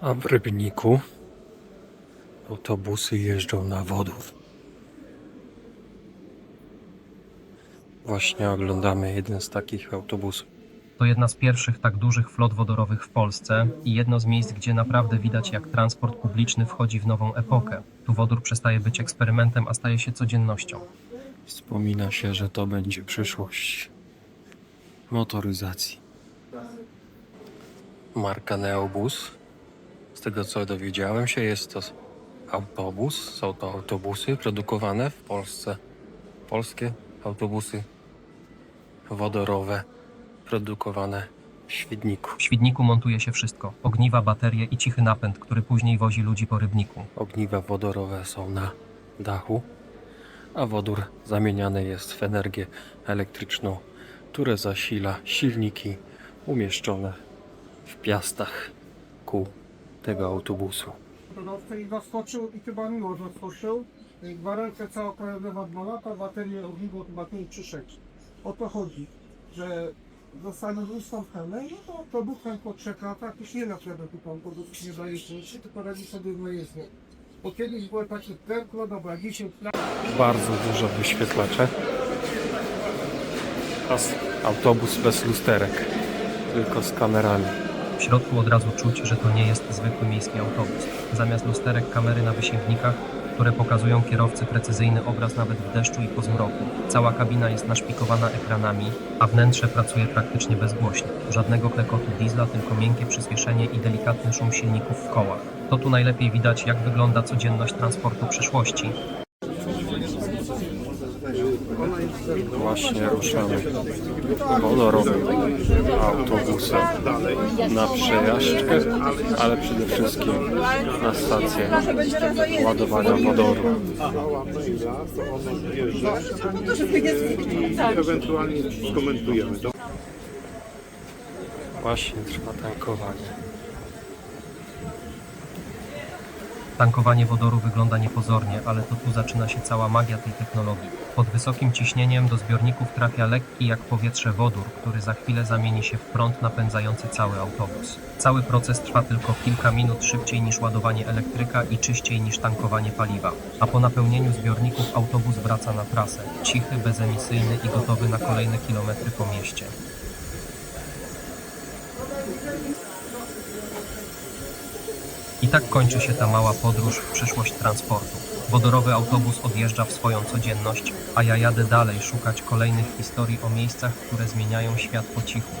A w Rybniku autobusy jeżdżą na wodór. Właśnie oglądamy jeden z takich autobusów. To jedna z pierwszych tak dużych flot wodorowych w Polsce i jedno z miejsc, gdzie naprawdę widać, jak transport publiczny wchodzi w nową epokę. Tu wodór przestaje być eksperymentem, a staje się codziennością. Wspomina się, że to będzie przyszłość motoryzacji. Marka Neobus. Z tego co dowiedziałem się, jest to autobus. Są to autobusy produkowane w Polsce. Polskie autobusy wodorowe produkowane w Świdniku. W Świdniku montuje się wszystko: ogniwa, baterie i cichy napęd, który później wozi ludzi po rybniku. Ogniwa wodorowe są na dachu, a wodór zamieniany jest w energię elektryczną, które zasila silniki umieszczone w piastach kół tego autobusu. Dodawca i zaskoczył i chyba miło zaskoczył. Gwarancja cała krajowa 2 lata, baterie ogniwo chyba 5 czy 6. O to chodzi, że zostaną ustąpione, no to producent po 3 latach już nie nakłada tu pan produkt nie daje części, tylko radzi sobie w jezdnię. Bo kiedyś było takie perkło, dobra, 10 lat. Bardzo dużo wyświetlacze. Autobus bez lusterek, tylko z kamerami. W środku od razu czuć, że to nie jest zwykły miejski autobus. Zamiast lusterek kamery na wysięgnikach, które pokazują kierowcy precyzyjny obraz nawet w deszczu i po zmroku. Cała kabina jest naszpikowana ekranami, a wnętrze pracuje praktycznie bezgłośnie. Żadnego klekotu diesla, tylko miękkie przyspieszenie i delikatny szum silników w kołach. To tu najlepiej widać, jak wygląda codzienność transportu przyszłości. Właśnie ruszamy wodorowym autobusem na przejażdżkę, ale przede wszystkim na stację ładowania wodoru. ewentualnie skomentujemy. Właśnie trwa tankowanie. Tankowanie wodoru wygląda niepozornie, ale to tu zaczyna się cała magia tej technologii. Pod wysokim ciśnieniem do zbiorników trafia lekki jak powietrze wodór, który za chwilę zamieni się w prąd napędzający cały autobus. Cały proces trwa tylko kilka minut szybciej niż ładowanie elektryka i czyściej niż tankowanie paliwa. A po napełnieniu zbiorników autobus wraca na trasę, cichy, bezemisyjny i gotowy na kolejne kilometry po mieście. I tak kończy się ta mała podróż w przyszłość transportu. Wodorowy autobus odjeżdża w swoją codzienność, a ja jadę dalej szukać kolejnych historii o miejscach, które zmieniają świat po cichu.